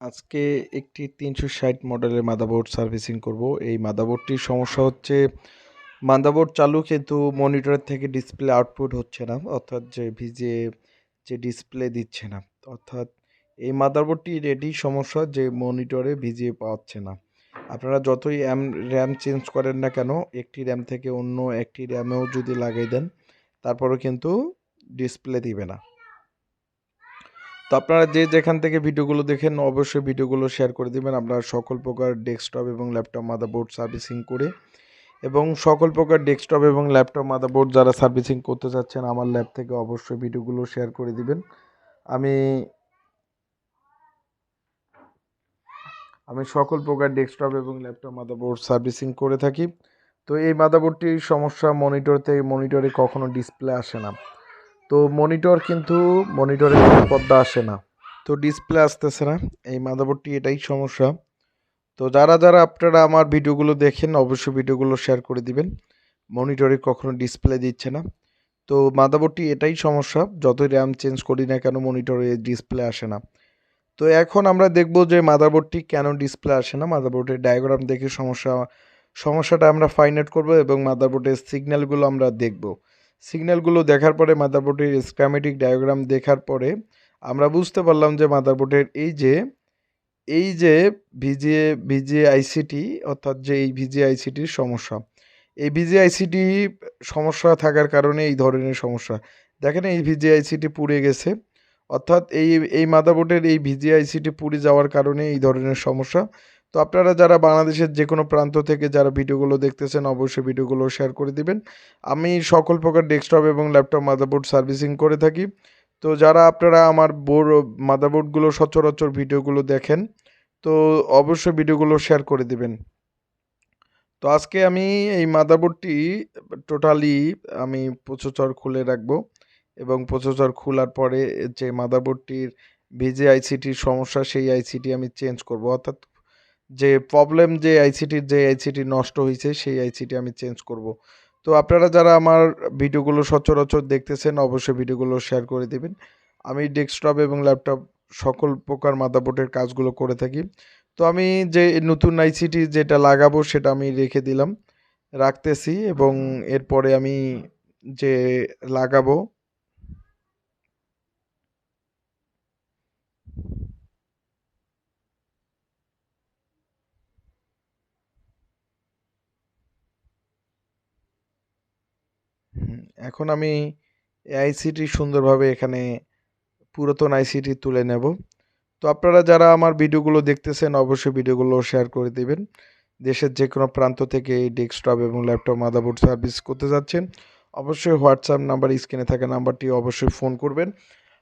আজকে একটি তিনশো ষাট মডেলের মাদারবোর্ড সার্ভিসিং করব। এই মাদারবোর্ডটির সমস্যা হচ্ছে, মাদারবোর্ড চালু কিন্তু মনিটরের থেকে ডিসপ্লে আউটপুট হচ্ছে না, অর্থাৎ যে ভিজে যে ডিসপ্লে দিচ্ছে না। অর্থাৎ এই মাদারবোর্ডটির রেডি সমস্যা যে মনিটরে ভিজিয়ে পাচ্ছে না। আপনারা যতই র্যাম র্যাম চেঞ্জ করেন না কেন, একটি র্যাম থেকে অন্য একটি র্যামেও যদি লাগাই দেন, তারপরেও কিন্তু ডিসপ্লে দিবে না। তো আপনারা যে যেখান থেকে ভিডিওগুলো দেখেন, অবশ্যই ভিডিওগুলো শেয়ার করে দিবেন। আপনারা সকল প্রকার ডেস্কটপ এবং ল্যাপটপ মাদারবোর্ড সার্ভিসিং করে এবং সকল প্রকার ডেস্কটপ এবং ল্যাপটপ মাদারবোর্ড যারা সার্ভিসিং করতে চাচ্ছেন, আমার ল্যাব থেকে অবশ্যই ভিডিওগুলো শেয়ার করে দিবেন। আমি আমি সকল প্রকার ডেস্কটপ এবং ল্যাপটপ মাদারবোর্ড সার্ভিসিং করে থাকি। তো এই মাদারবোর্ডটির সমস্যা মনিটর থেকে মনিটরে কখনো ডিসপ্লে আসে না। তো মনিটর কিন্তু মনিটরে পর্দা আসে না। তো ডিসপ্লে আসতেছে না। এই মাদারবোর্ডটি এটাই সমস্যা। তো যারা যারা আপনারা আমার ভিডিওগুলো দেখেন, অবশ্যই ভিডিওগুলো শেয়ার করে দিবেন। মনিটরে কখনো ডিসপ্লে দিচ্ছে না। তো মাদারবোর্ডটি এটাই সমস্যা। যতই র্যাম চেঞ্জ করি না কেন মনিটরে ডিসপ্লে আসে না। তো এখন আমরা দেখব যে মাদারবোর্ডটি কেন ডিসপ্লে আসে না। মাদারবোর্ডের ডায়াগ্রাম দেখে সমস্যা, সমস্যাটা আমরা ফাইন্ড আউট করব এবং মাদারবোর্ডের সিগন্যালগুলো আমরা দেখব। সিগন্যালগুলো দেখার পরে মাদারবোর্ডের স্ক্যামেটিক ডায়াগ্রাম দেখার পরে আমরা বুঝতে পারলাম যে মাদারবোর্ডের এই যে এই যে ভিজিএ ভিজিএ আইসিটি, অর্থাৎ যে এই ভিজিএ আইসিটির সমস্যা, এই ভিজিএ আইসিটি সমস্যা থাকার কারণে এই ধরনের সমস্যা। দেখেন এই ভিজিএ আইসিটি পুড়ে গেছে, অর্থাৎ এই এই মাদারবোর্ডের এই ভিজিএ আইসিটি পুড়ে যাওয়ার কারণে এই ধরনের সমস্যা। তো আপনারা যারা বাংলাদেশের যে কোনো প্রান্ত থেকে যারা ভিডিওগুলো দেখতেছেন, অবশ্যই ভিডিওগুলো শেয়ার করে দিবেন। আমি সকল প্রকার ডেস্কটপ এবং ল্যাপটপ মাদারবোর্ড সার্ভিসিং করে থাকি। তো যারা আপনারা আমার বোর্ড মাদারবোর্ডগুলো সচরাচর ভিডিওগুলো দেখেন, তো অবশ্যই ভিডিওগুলো শেয়ার করে দিবেন। তো আজকে আমি এই মাদারবোর্ডটি টোটালি আমি প্রসেসর খুলে রাখব এবং প্রসেসর খোলার পরে যে মাদারবোর্ডটির ভিজে আইসিটির সমস্যা, সেই আইসিটি আমি চেঞ্জ করব। অর্থাৎ যে প্রবলেম যে আইসিটির যে আইসিটি নষ্ট হয়েছে সেই আইসিটি আমি চেঞ্জ করব। তো আপনারা যারা আমার ভিডিওগুলো সচরাচর দেখতেছেন, অবশ্যই ভিডিওগুলো শেয়ার করে দেবেন। আমি ডেস্কটপ এবং ল্যাপটপ সকল প্রকার মাদারবোর্ডের কাজগুলো করে থাকি। তো আমি যে নতুন আইসিটি যেটা লাগাবো, সেটা আমি রেখে দিলাম, রাখতেছি এবং এরপরে আমি যে লাগাবো এখন আমি আইসিটি সুন্দরভাবে এখানে পুরাতন আইসিটি তুলে নেব। তো আপনারা যারা আমার ভিডিওগুলো দেখতেছেন, অবশ্যই ভিডিওগুলো শেয়ার করে দেবেন। দেশের যে কোনো প্রান্ত থেকে ডেস্কটপ এবং ল্যাপটপ, মাদারবোর্ড সার্ভিস করতে যাচ্ছেন, অবশ্যই হোয়াটসঅ্যাপ নাম্বার, স্ক্রিনে থাকা নাম্বারটি অবশ্যই ফোন করবেন।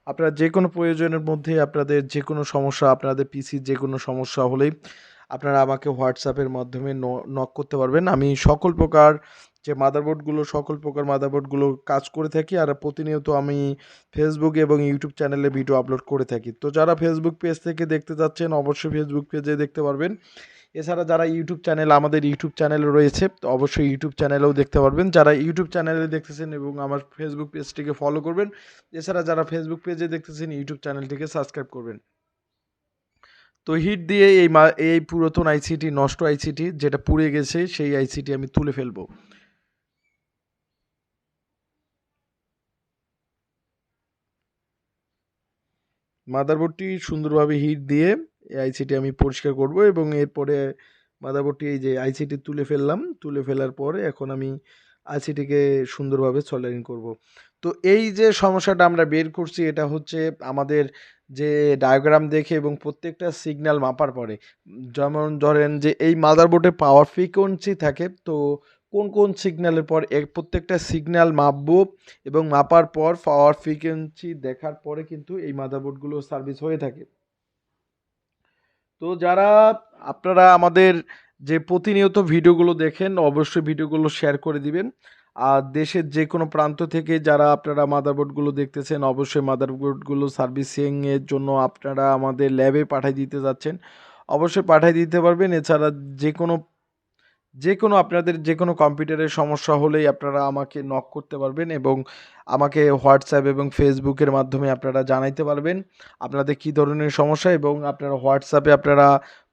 আপনারা যে কোনো প্রয়োজনের মধ্যে, আপনাদের যে কোনো সমস্যা, আপনাদের পিসির যে কোনো সমস্যা হলেই আপনারা আমাকে হোয়াটসঅ্যাপের মাধ্যমে নক করতে পারবেন। আমি সকল প্রকার যে মাদারবোর্ডগুলো সকল প্রকার মাদারবোর্ডগুলো কাজ করে থাকি আর প্রতিনিয়ত আমি ফেসবুক এবং ইউটিউব চ্যানেলে ভিডিও আপলোড করে থাকি। তো যারা ফেসবুক পেজ থেকে দেখতে যাচ্ছেন অবশ্যই ফেসবুক পেজে দেখতে পারবেন। এছাড়া যারা ইউটিউব চ্যানেল আমাদের ইউটিউব চ্যানেল রয়েছে, তো অবশ্যই ইউটিউব চ্যানেলেও দেখতে পারবেন। যারা ইউটিউব চ্যানেলে দেখতেছেন এবং আমার ফেসবুক পেজটিকে ফলো করবেন, এছাড়া যারা ফেসবুক পেজে দেখতেছেন ইউটিউব চ্যানেলটিকে সাবস্ক্রাইব করবেন। তো হিট দিয়ে এই মা, এই পুরাতন আইসিটি নষ্ট আইসিটি যেটা পুড়ে গেছে, সেই আইসিটি আমি তুলে ফেলব। মাদারবোর্ডটি সুন্দরভাবে হিট দিয়ে এই আইসিটি আমি পরিষ্কার করব এবং এরপরে মাদারবোর্ডটি এই যে আইসিটি তুলে ফেললাম, তুলে ফেলার পরে এখন আমি আইসিটিকে সুন্দরভাবে সলারিং করব। তো এই যে সমস্যাটা আমরা বের করছি, এটা হচ্ছে আমাদের যে ডায়াগ্রাম দেখে এবং প্রত্যেকটা সিগন্যাল মাপার পরে। যেমন ধরেন যে এই মাদারবোর্ডে পাওয়ার ফ্রিকোয়েন্সি থাকে, তো কোন কোন সিগন্যালের পর এক প্রত্যেকটা সিগন্যাল মাপবো এবং মাপার পর পাওয়ার ফ্রিকোয়েন্সি দেখার পরে কিন্তু এই মাদারবোর্ডগুলো সার্ভিস হয়ে থাকে। তো যারা আপনারা আমাদের যে প্রতিনিয়ত ভিডিওগুলো দেখেন, অবশ্যই ভিডিওগুলো শেয়ার করে দিবেন। আর দেশের যে কোনো প্রান্ত থেকে যারা আপনারা মাদারবোর্ডগুলো দেখতেছেন, অবশ্যই মাদারবোর্ডগুলো সার্ভিসিংয়ের জন্য আপনারা আমাদের ল্যাবে পাঠিয়ে দিতে যাচ্ছেন। অবশ্যই পাঠিয়ে দিতে পারবেন। এছাড়া যে কোনো যে কোনো আপনাদের যে কোনো কম্পিউটারের সমস্যা হলেই আপনারা আমাকে নক করতে পারবেন এবং আমাকে হোয়াটসঅ্যাপ এবং ফেসবুকের মাধ্যমে আপনারা জানাইতে পারবেন আপনাদের কী ধরনের সমস্যা এবং আপনারা হোয়াটসঅ্যাপে আপনারা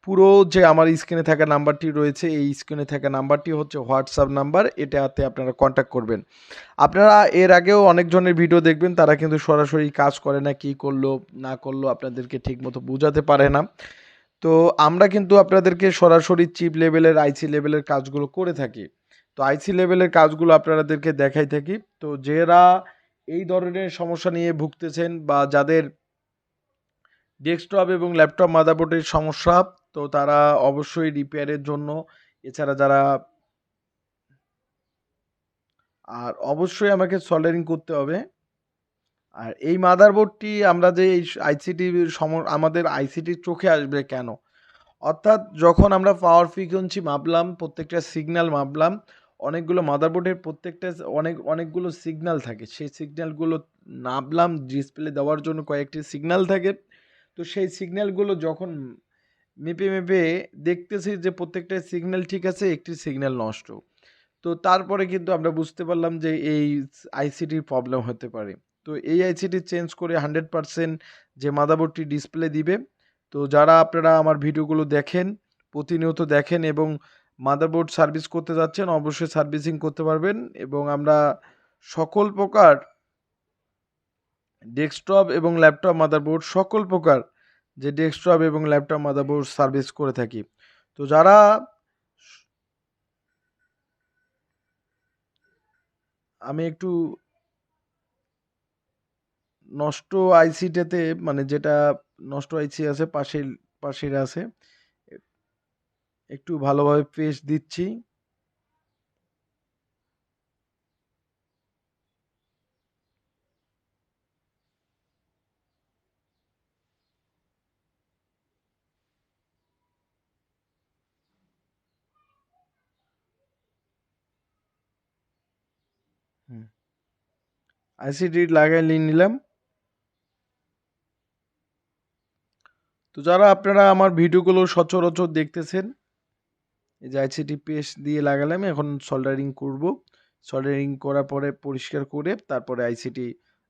পুরো যে আমার স্ক্রিনে থাকা নাম্বারটি রয়েছে, এই স্ক্রিনে থাকা নাম্বারটি হচ্ছে হোয়াটসঅ্যাপ নাম্বার এটাতে আপনারা কন্ট্যাক্ট করবেন। আপনারা এর আগেও অনেকজনের ভিডিও দেখবেন, তারা কিন্তু সরাসরি কাজ করে না, কী করল, না করল, আপনাদেরকে ঠিকমতো বোঝাতে পারে না। তো আমরা কিন্তু আপনাদেরকে সরাসরি চিপ লেভেলের আইসি লেভেলের কাজগুলো করে থাকি। তো আইসি লেভেলের কাজগুলো আপনাদেরকে দেখাই থাকি। তো যারা এই ধরনের সমস্যা নিয়ে ভুগতেছেন বা যাদের ডেস্কটপ এবং ল্যাপটপ মাদারবোর্ডের সমস্যা তো তারা অবশ্যই রিপেয়ারের জন্য, এছাড়া যারা আর অবশ্যই আমাকে সল্ডারিং করতে হবে। আর এই মাদারবোর্ডটি আমরা যে এই আইসিটি সম আমাদের আইসিটির চোখে আসবে কেন? অর্থাৎ যখন আমরা পাওয়ার ফ্রিকোয়েন্সি মাপলাম, প্রত্যেকটা সিগন্যাল মাপলাম, অনেকগুলো মাদারবোর্ডের প্রত্যেকটা অনেক, অনেকগুলো সিগন্যাল থাকে। সেই সিগন্যালগুলো নামলাম ডিসপ্লে দেওয়ার জন্য কয়েকটি সিগন্যাল থাকে। তো সেই সিগন্যালগুলো যখন মেপে মেপে দেখতেছি যে প্রত্যেকটা সিগন্যাল ঠিক আছে, একটি সিগন্যাল নষ্ট। তো তারপরে কিন্তু আমরা বুঝতে পারলাম যে এই আইসিটির প্রবলেম হতে পারে। তো এই আইসিটি চেঞ্জ করে হান্ড্রেড পারসেন্ট যে মাদারবোর্ডটি ডিসপ্লে দিবে। তো যারা আপনারা আমার ভিডিওগুলো দেখেন, প্রতিনিয়ত দেখেন এবং মাদারবোর্ড সার্ভিস করতে যাচ্ছেন, অবশ্যই সার্ভিসিং করতে পারবেন এবং আমরা সকল প্রকার ডেস্কটপ এবং ল্যাপটপ মাদারবোর্ড সকল প্রকার যে ডেস্কটপ এবং ল্যাপটপ মাদারবোর্ড সার্ভিস করে থাকি। তো যারা আমি একটু নষ্ট আইসিটাতে মানে যেটা নষ্ট আইসি আছে, পাশের পাশের আছে, একটু ভালোভাবে পেস্ট দিচ্ছি। হুম। আইসিটি লাগাই নিলাম। তো যারা আপনারা আমার ভিডিওগুলো সচরাচর দেখতেছেন, এই যে আইসিটি পেস্ট দিয়ে লাগালাম, এখন সল্ডারিং করব। সল্ডারিং করার পরে পরিষ্কার করে তারপরে আইসিটি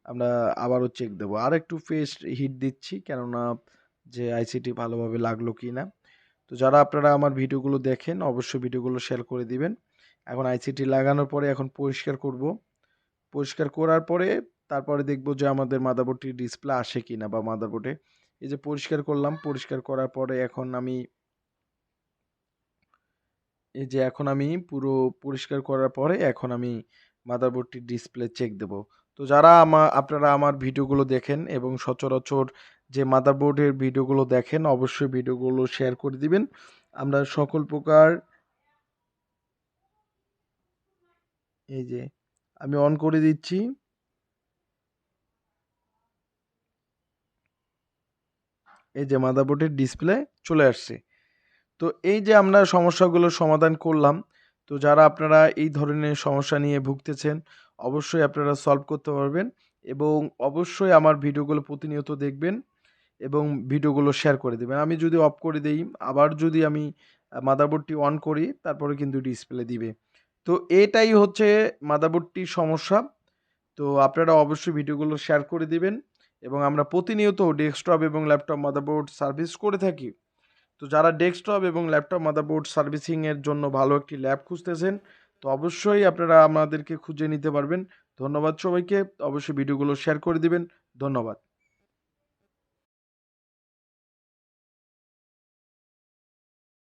আমরা আবারও চেক দেবো। আর একটু পেস্ট হিট দিচ্ছি, কেননা যে আইসিটি ভালোভাবে লাগল কি না তো যারা আপনারা আমার ভিডিওগুলো দেখেন, অবশ্যই ভিডিওগুলো শেয়ার করে দিবেন। এখন আইসিটি লাগানোর পরে এখন পরিষ্কার করব। পরিষ্কার করার পরে তারপরে দেখব যে আমাদের মাদারবোর্ডটি ডিসপ্লে আসে কি না বা মাদারবোর্ডে এই যে পরিষ্কার করলাম, পরিষ্কার করার পরে এখন আমি এই যে এখন আমি পুরো পরিষ্কার করার পরে এখন আমি মাদারবোর্ডটির ডিসপ্লে চেক দেব। তো যারা আমার আপনারা আমার ভিডিওগুলো দেখেন এবং সচরাচর যে মাদারবোর্ডের ভিডিওগুলো দেখেন, অবশ্যই ভিডিওগুলো শেয়ার করে দিবেন। আমরা সকল প্রকার এই যে আমি অন করে দিচ্ছি। এই যে মাদারবোর্ডের ডিসপ্লে চলে আসছে। তো এই যে আমরা সমস্যাগুলোর সমাধান করলাম, তো যারা আপনারা এই ধরনের সমস্যা নিয়ে ভুগতেছেন, অবশ্যই আপনারা সলভ করতে পারবেন এবং অবশ্যই আমার ভিডিওগুলো প্রতিনিয়ত দেখবেন এবং ভিডিওগুলো শেয়ার করে দেবেন। আমি যদি অফ করে দেই, আবার যদি আমি মাদারবোর্ডটি অন করি, তারপরে কিন্তু ডিসপ্লে দিবে। তো এটাই হচ্ছে মাদারবোর্ডটির সমস্যা। তো আপনারা অবশ্যই ভিডিওগুলো শেয়ার করে দিবেন এবং আমরা প্রতিনিয়ত ডেস্কটপ এবং ল্যাপটপ মাদারবোর্ড সার্ভিস করে থাকি। তো যারা ডেস্কটপ এবং ল্যাপটপ মাদারবোর্ড সার্ভিসিংয়ের জন্য ভালো একটি ল্যাব খুঁজতেছেন, তো অবশ্যই আপনারা আমাদেরকে খুঁজে নিতে পারবেন। ধন্যবাদ সবাইকে। অবশ্যই ভিডিওগুলো শেয়ার করে দিবেন। ধন্যবাদ।